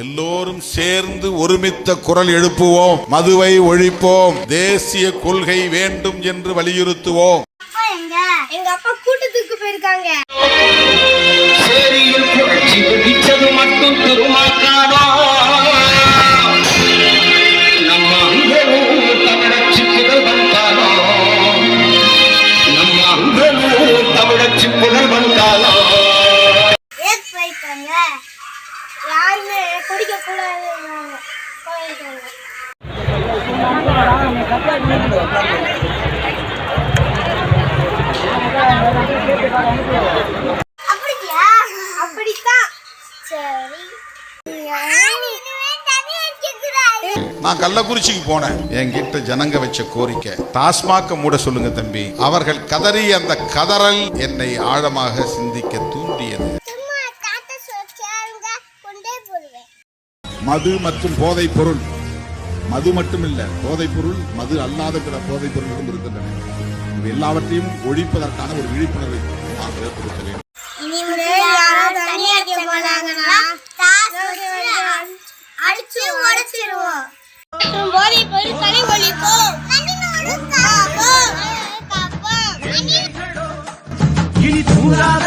எல்லோரும் சேர்ந்து ஒருமித்த குரல் எழுப்புவோம். மதுவை ஒழிப்போம். தேசிய கொள்கை வேண்டும் என்று வலியுறுத்துவோம். எங்க அப்பா கூட்டத்துக்கு போயிருக்காங்க. அப்படியா? அப்படித்தான். சரி. நான் கள்ளக்குறிச்சிக்கு போனேன். என்கிட்ட ஜனங்க வச்ச கோரிக்கை. டாஸ்மாக மூட சொல்லுங்க தம்பி. அவர்கள் கதறி அந்த கதறல் என்னை ஆழமாக சிந்திக்க தூண்டியது. மது மற்றும் போதைப் பொருள். மது மட்டும் இல்லை போதைப் பொருள் மது அல்லாத பிற போதைப் பொருள்களும் இருக்கின்றன. இது எல்லாவற்றையும் ஒழிப்பதற்கான ஒரு விழிப்புணர்வு நாம் ஏற்படுத்த இனி தூராத